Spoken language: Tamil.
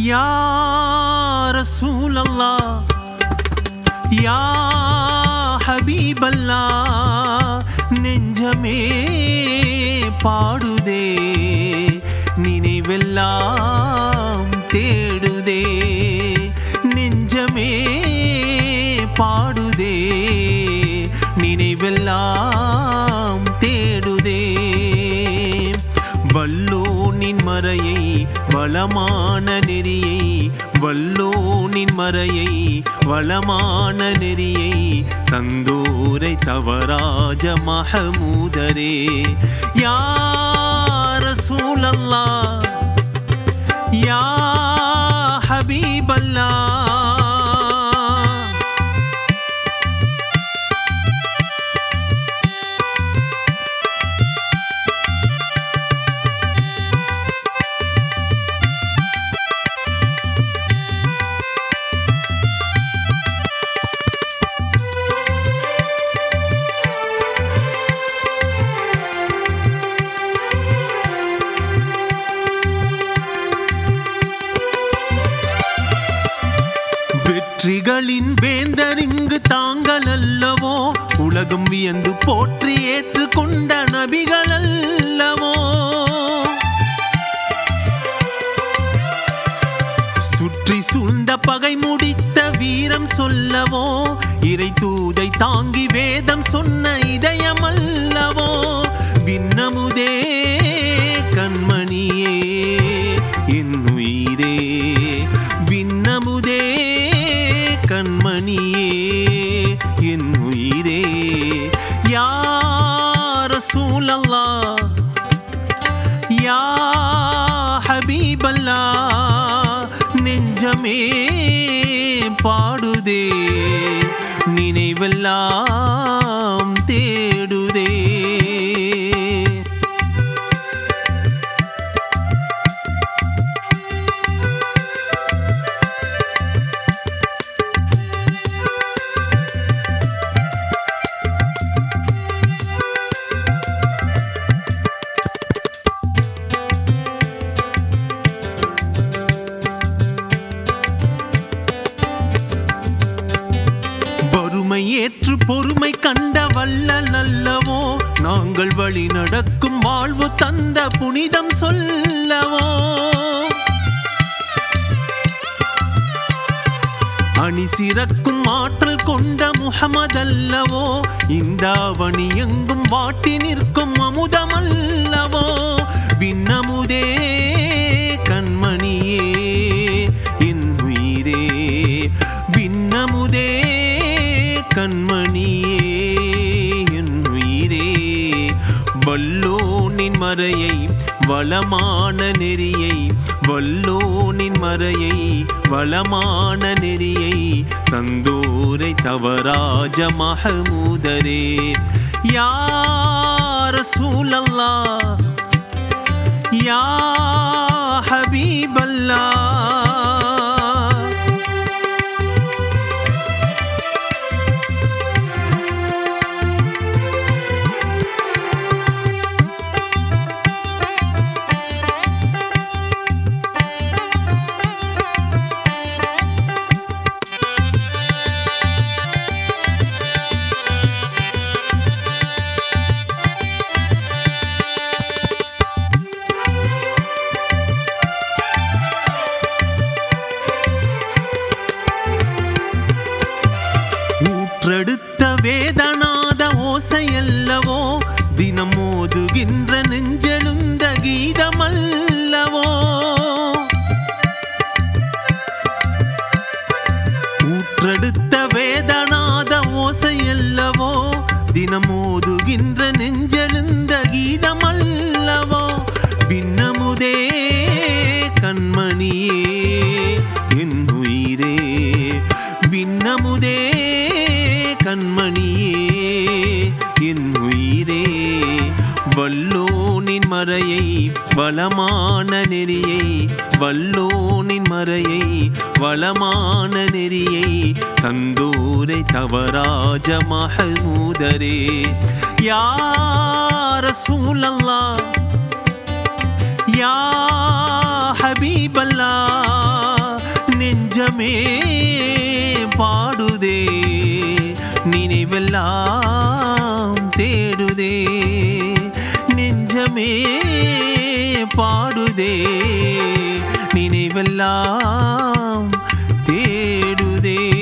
யா ரசூலல்லா யா ஹபீபல்லா நெஞ்சமே பாடுதே நினைவெல்லாம் தேடுதே நெஞ்சமே பாடுதே நினைவெல்லாம் வளமான நெறியை வல்லோனின் மறையை வளமான நெறியை தந்தோரை தவராஜ மகமூதரே. யார் சூழல்லா யார் உலகம் வியந்து போற்றி ஏற்றுக்கொண்ட நபிகள் அல்லவோ சுற்றி சூழ்ந்த பகை முடித்த வீரம் சொல்லவோ. இறை தூதை தாங்கி வேதம் சொன்ன இதயம் அல்லவோ விண்ணமுதே கண்மணியே என் رسول الله يا حبيب الله நெஞ்சமே பாடுதே. நினைவெல்லாம் ஏற்று பொறுமை கண்ட வல்ல நல்லவோ நாங்கள் வழி நடக்கும் வாழ்வு தந்த புனிதம் சொல்லவோ? அணி சிறக்கும் ஆற்றல் கொண்ட முகமதல்லவோ இந்த அவணி எங்கும் வாட்டி நிற்கும் அமுதமல்லவோ விண்ணமுதே கண்மணியே என் உயிரே விண்ணமுதே கண்மணியே என் உயிரே. வல்லோனின் மறையை வளமான நெறியை வல்லோனின் மறையை வளமான நெறியை தந்தோரை தவராஜ மகமூதரே. யார் சூழல்லா யா ஹபீபல்லா? ஊற்றெடுத்த வேதநாத கண்மணியே என் உயிரே வல்லோனின் மறையை வளமான நெறியை வல்லோனின் மறையை வளமான நெறியை தந்தூரை தவராஜ மஹமூதரே யார சூழல்லா யா ஹபீபல்லா நெஞ்சமே பாடுதே. நினைவெல்லாம் தேடுதே. நெஞ்சமே பாடுதே. நினைவெல்லாம் தேடுதே.